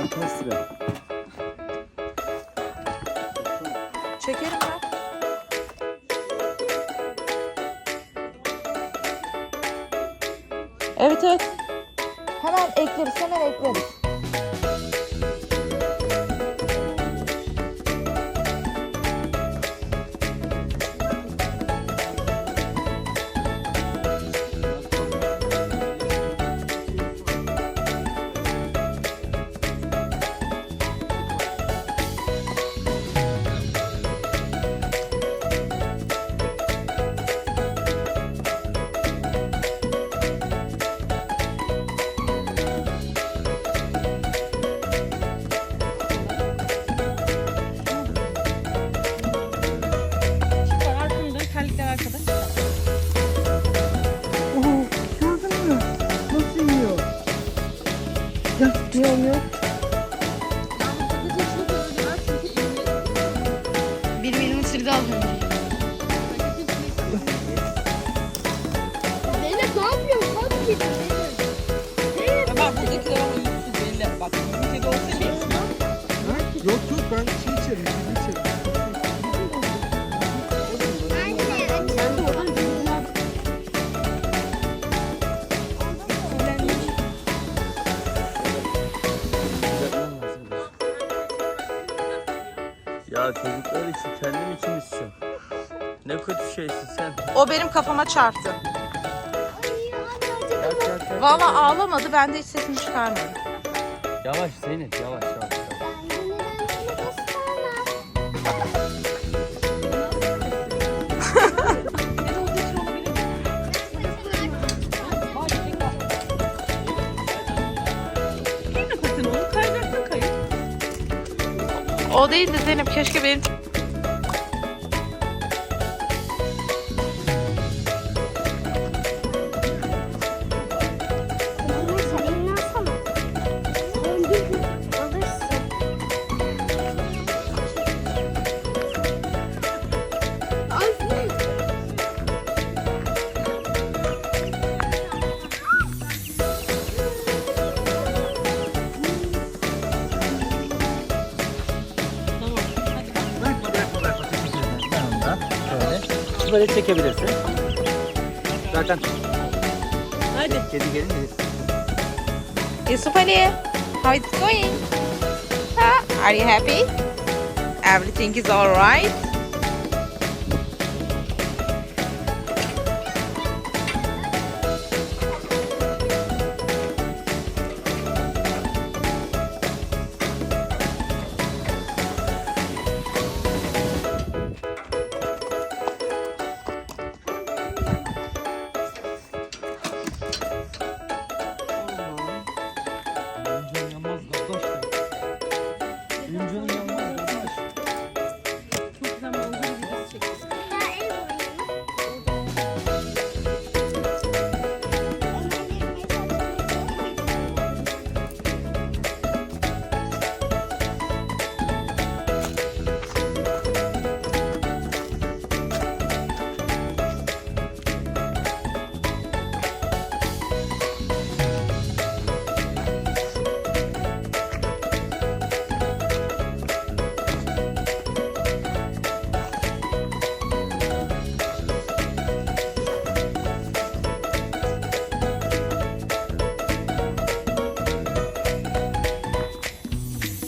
Ankastre. Çekerim ben. Evet evet. Hemen ekleriz hemen ekleriz. Ya tutuyor mu? Benim ısırdı az önce. Zeynep ne yapıyorsun? Kalk git. Zeynep. Bak buradakiler ama yüzsüz belli. Bak Ya çocuklar için kendim için istiyorum. Ne kötü şeysin sen. O benim kafama çarptı. Valla ağlamadı ben de hiç sesimi çıkarmadım. Yavaş Zeynep yavaş yavaş. yavaş. O değil de Zeynep keşke benim Böyle çekebilirsin. Zaten Hadi. kedi gelince Yusuf Ali, how it's going? Ha, are you happy? Everything is alright?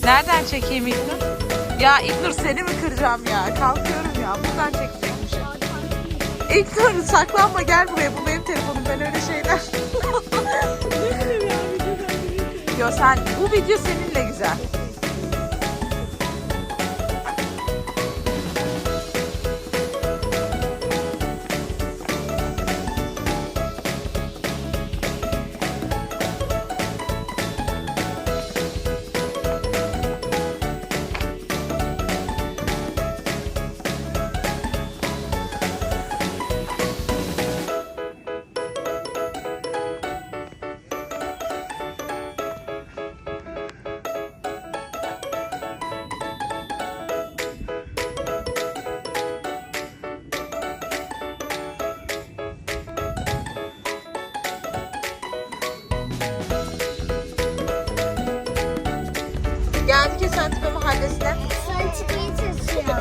Nereden çekeyim İlknur? Ya İlknur seni mi kıracağım ya? Kalkıyorum ya. Buradan çekecekmişim. İlknur saklanma gel buraya. Bu benim telefonum. Ben öyle şeyler. Yo sen bu video seninle güzel. Geldik Esentepe Mahallesi'ne. Sen çıkmayı çalışıyor.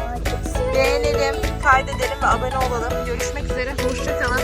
Beğenelim, kaydedelim ve abone olalım. Görüşmek üzere. Hoşçakalın.